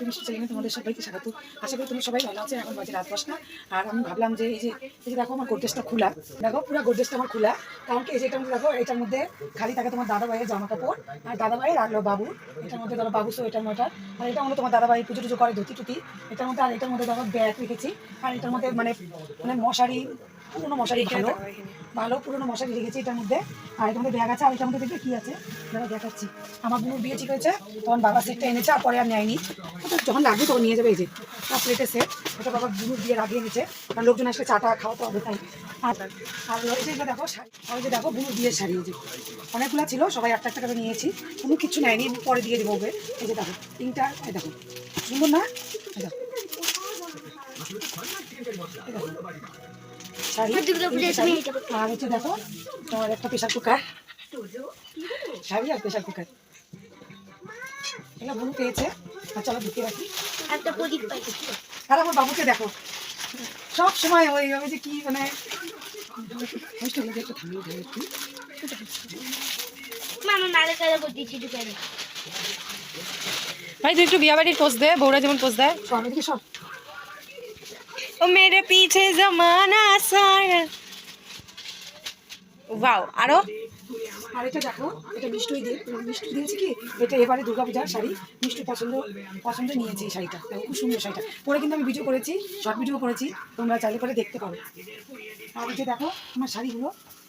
মিষ্টি চ্যানেলে তোমাদের সবাইকে স্বাগত আশা করি তুমি সবাই ভালো আছে এখন বাজে রাত দশটা আর আমি ভাবলাম যে এই যে এই যে দেখো আমার গোদরেজটা খোলা দেখো পুরো গোদরেজটা আমার খোলা কারণ কি এই যে দেখো এটার মধ্যে খালি থাকে তোমার দাদা ভাইয়ের জামা কাপড় আর দাদা ভাই রাখল বাবু এটার মধ্যে ধরো বাবু সো এটার মধ্যে আর এটার মধ্যে তোমার দাদা ভাই পুজো টুজো করে ধুতি টুতি এটার মধ্যে আর এটার মধ্যে দেখো ব্যাগ রেখেছি আর এটার মধ্যে মানে মানে মশারি পুরোনো মশারি ভালো ভালো পুরোনো মশারি রেখেছি এটার মধ্যে আর এটার মধ্যে ব্যাগ আছে আর এটার মধ্যে দেখবে কি আছে দেখাচ্ছি আমার বোনের বিয়ে ঠিক হয়েছে তখন বাবা সেটটা এনেছে আর পরে আর নেয়নি ওটা যখন লাগবে তখন নিয়ে যাবে, এই যে, তার প্লেটে সেট ওটা বাবা বুনুর বিয়ে লাগিয়ে নিচ্ছে কারণ লোকজন আসলে চাটা খাওয়াতে হবে, তাই। আর আর এই দেখো আর যে দেখো বুনুর বিয়ের শাড়ি যে। অনেকগুলো ছিল, সবাই একটা একটা করে নিয়েছি। কোনো কিছু নেয়নি পরে দিয়ে দেবো ওকে। এই যে দেখো, তিনটা দেখো, সুন্দর না? দেখো। শাড়ি। আর হচ্ছে দেখো, তোমার একটা প্রেশার কুকার শাড়ি আর প্রেশার কুকার বুনু পেয়েছে। আর চলো ঢুকে রাখি। একটা প্রদীপ পাইছি আর আমার বাবুকে দেখো। সব সময় ওই ওই যে কি মানে একটু থামিয়ে দেয় একটু। মামা কালে ঢুকে ভাই তুই একটু বিয়া বাড়ির পোস্ট দে বউরা যেমন পোস্ট দেয়। সব সব। ও মেরে পিছে জমানা সারা। ওয়াও আরও? আর এটা দেখো এটা মিষ্টি দিয়ে মিষ্টি দিয়েছি কি? এটা এবারে দুর্গাপূজার শাড়ি। মিষ্টি পছন্দ পছন্দ নিয়েছি এই শাড়িটা। খুব সুন্দর শাড়িটা। পরে কিন্তু আমি ভিডিও করেছি শর্ট ভিডিও করেছি। তোমরা চাইলে পরে দেখতে পারো। আর এই যে দেখো আমার শাড়িগুলো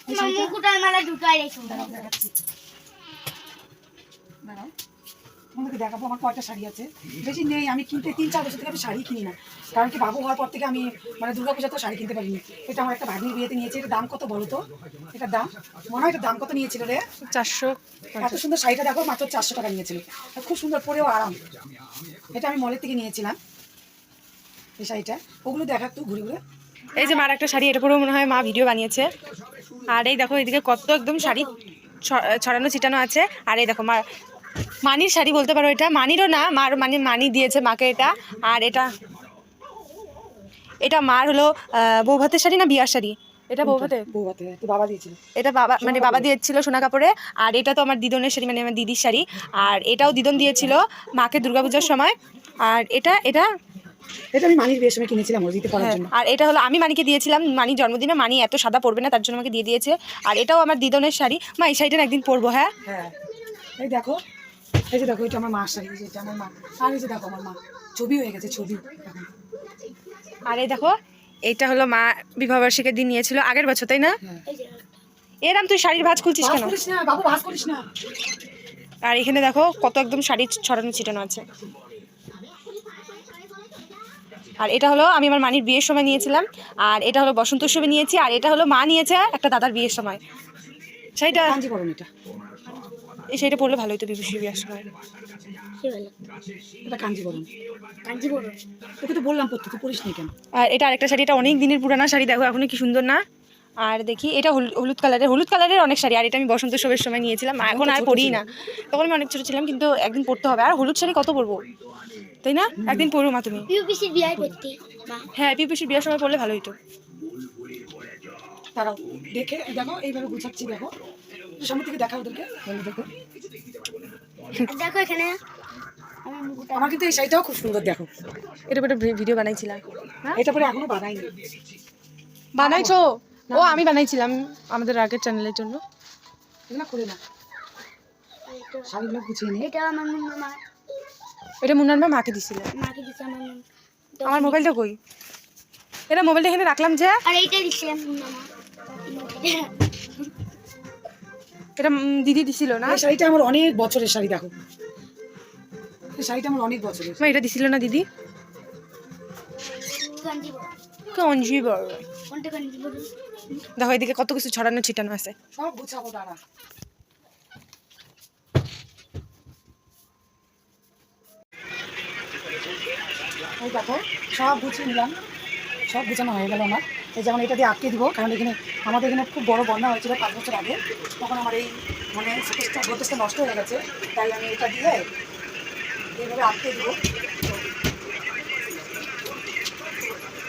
এই শাড়িটা ঢুকাই দেখাচ্ছি। দাঁড়াও। তোমাদেরকে দেখাবো আমার কয়টা শাড়ি আছে। বেশি নেই আমি কিনতে তিন চার বছর থেকে আমি শাড়ি কিনি না। কারণ কি বাবু হওয়ার পর থেকে আমি মানে দুর্গা পূজা তো শাড়ি কিনতে পারিনি। এটা আমার একটা ভাগ্নির বিয়েতে নিয়েছে এটা দাম কত বলো তো? এটার দাম? মনে হয় এটার দাম কত নিয়েছিল রে? চারশো এত সুন্দর শাড়িটা দেখো মাত্র চারশো টাকা নিয়েছিল। খুব সুন্দর পরেও আরাম। এটা আমি মলের থেকে নিয়েছিলাম এই শাড়িটা। ওগুলো দেখা একটু ঘুরে ঘুরে। এই যে মার একটা শাড়ি এটা পরেও মনে হয় মা ভিডিও বানিয়েছে। আর এই দেখো এদিকে কত একদম শাড়ি ছড়ানো ছিটানো আছে। আর এই দেখো মার মানির শাড়ি বলতে পারো এটা? মানিরও না মার মানে মানি দিয়েছে মাকে এটা। আর এটা এটা মার হলো আহ, বউ ভাতের শাড়ি না বিয়ার শাড়ি? এটা বউ ভাতের বৌভাতে বাবা দিয়েছিল। এটা বাবা মানে বাবা দিয়েছিল সোনা কাপড়ে আর এটা তো আমার দিদনের শাড়ি মানে আমার দিদির শাড়ি। আর এটাও দিদন দিয়েছিল মাকে দুর্গাপূজার সময়। আর এটা এটা? এটা আমি মানির বিয়ের সময় কিনেছিলাম ওর দিতে করার হ্যাঁ, জন্য। আর এটা হলো আমি মানিকে দিয়েছিলাম। মানি জন্মদিনে মানি এত সাদা পরবে না তার জন্য আমাকে দিয়ে দিয়েছে। আর এটাও আমার দিদনের শাড়ি। মা এই শাড়িটা একদিন পরবো হ্যাঁ? হ্যাঁ। এই দেখো এই যে দেখো এটা আমার মার শাড়ি এই যে এটা আমার মা। আর এই যে দেখো আমার মা ছবি হয়ে গেছে ছবি। আর এই দেখো এটা হলো মা বিবাহবার্ষিকের দিন নিয়েছিল আগের বছর তাই না? হ্যাঁ। এরম তুই শাড়ির ভাজ খুলছিস কেন? বাবু করিস না। আর এখানে দেখো কত একদম শাড়ি ছড়ানো ছিটানো আছে। আর এটা হলো আমি আমার মানির বিয়ের সময় নিয়েছিলাম আর এটা হলো বসন্ত উৎসবে নিয়েছি আর এটা হলো মা নিয়েছে একটা দাদার বিয়ের সময়। এটা। এই শাড়িটা পরলে ভালো হতো বিভূষি বিয়ের সময় এটা কাঞ্জি করুন তোকে তো বললাম পড়তে তুই পড়িস নি কেন? আর এটা আরেকটা শাড়ি এটা অনেক দিনের পুরানা শাড়ি দেখো এখনও কি সুন্দর না। আর দেখি এটা হলু- হলুদ কালারের হলুদ কালারের অনেক শাড়ি আর এটা আমি বসন্ত উৎসবের সময় নিয়েছিলাম। এখন আর পরিই না। তখন আমি অনেক ছোট ছিলাম কিন্তু একদিন পরতে হবে। আর হলুদ শাড়ি কত পরবো? তাই না? একদিন পরবো মা তুমি। হ্যাঁ পিপিসির বিয়ের সময় পরলে ভালো হতো তারাও দেখে দেখো এইভাবে গুছাচ্ছি দেখো। সামনে থেকে দেখা ওদেরকে। দেখো এখানে। আমার কিন্তু এই শাড়িটাও খুব সুন্দর দেখো। এটা পরে ভিডিও বানাইছিলাম। হ্যাঁ? এটা পরে এখনও বানাইনি। বানাইছো? ও আমি বানাইছিলাম আমাদের আগের চ্যানেলের জন্য। এগুলো করে না। শাড়িগুলো গুছিয়ে নিয়ে এটা আমার মা। এটা মুন্নার মা মাকে দিছিল। মাকে দিচ্ছে আমার আমার মোবাইলটা কই? এটা মোবাইলটা এখানে রাখলাম যে আর এইটা দিচ্ছে মুন্না মা। এটা দিদি দিছিল না? শাড়িটা আমার অনেক বছরের শাড়ি দেখো। শাড়িটা আমার অনেক বছরের মা এটা দিছিল না দিদি? কাঞ্জি বড়। দেখো এদিকে কত কিছু ছড়ানো ছিটানো আছে। সব গুছাবো দাঁড়া। এই দেখো সব গুছিয়ে নিলাম। সব গুছানো হয়ে গেল আমার। যেমন এটা দিয়ে আটকে দিব, কারণ এখানে আমাদের এখানে খুব বড় বন্যা হয়েছিল পাঁচ বছর আগে। তখন আমার এই মানে শোকেসটা গোদরেজটা নষ্ট হয়ে গেছে। তাই আমি এটা দিয়ে এইভাবে আটকে দিব।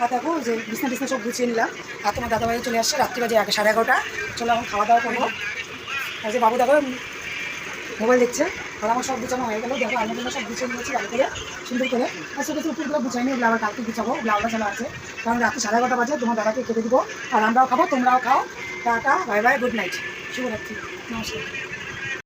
আর দেখো যে বিছনা বিছনা সব গুছিয়ে নিলাম। আর তোমার দাদাভাই চলে আসছে রাত্রি বাজে এক সাড়ে এগারোটা। চলো এখন খাওয়া দাওয়া করব। আর যে বাবু দেখো মোবাইল দেখছে। আর আমার সব গুছানো হয়ে গেল। দেখো আলমারিগুলো সব গুছিয়ে নিয়েছি গাড়ি করে সুন্দর করে। আর সেক্ষেত্রে উপরগুলো গুছাই নিয়ে ওগুলো আবার কালকে গুছাবো। ব্লাউটা চলা আছে। কারণ রাত্রি সাড়ে এগারোটা বাজে, তোমার দাদাকে খেতে দিবো। আর আমরাও খাব, তোমরাও খাও। Tata, bye bye, good night. শুভরাত্রি। নমস্কার।